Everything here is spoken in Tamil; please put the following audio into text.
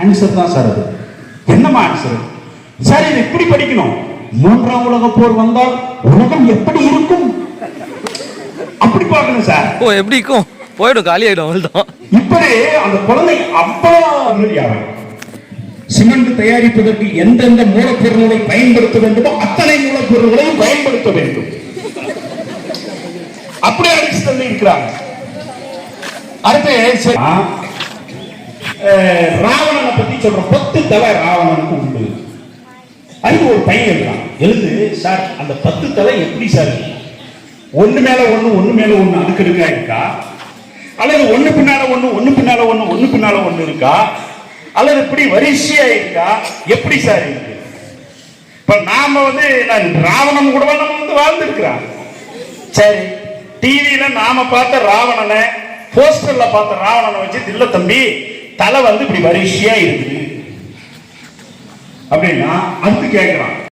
ஆன்சர் தான் சார் அது. என்னம்மா ஆன்சர் சார் இது இப்படி படிக்கணும்? மூன்றாம் உலக போர் வந்தால் உலகம் எப்படி இருக்கும்? அப்படி பார்க்கணும் சார் ஓ எப்படி இருக்கும்? போயிடும் காலி ஆயிடும் அவ்வளோதான் இப்படி அந்த குழந்தை அவ்வளவு சிமெண்ட் தயாரிப்பதற்கு எந்தெந்த மூலப்பொருள்களை பயன்படுத்த வேண்டுமோ அத்தனை மூலப்பொருள்களையும் பயன்படுத்த வேண்டும். அப்படி அடிச்சு தள்ளி இருக்கிறாங்க. அடுத்து சரி, சொல்ற பத்து தலை ராவணனுக்கு உண்டு அதுக்கு ஒரு பையன் இருக்கான். எழுது சார் அந்த பத்து தலை எப்படி சார்? ஒன்று மேலே மேல ஒன்று மேலே மேல ஒண்ணு அடுக்கடுக்கா இருக்கா? அல்லது ஒன்று பின்னால ஒன்று ஒன்று பின்னால ஒன்று ஒன்று பின்னால ஒன்று இருக்கா? அல்லது இப்படி வரிசையா இருக்கா? எப்படி சார் இருக்கு? இப்ப நாம வந்து நான் ராவணன் கூட நம்ம வந்து வாழ்ந்துருக்கிறான் சரி டிவியில நாம பார்த்த ராவணனை போஸ்டர்ல பார்த்த ராவணனை வச்சு தில்ல தம்பி தலை வந்து இப்படி வரிசையா இருக்குது. அப்படின்னா அடுத்து கேட்கிறான்.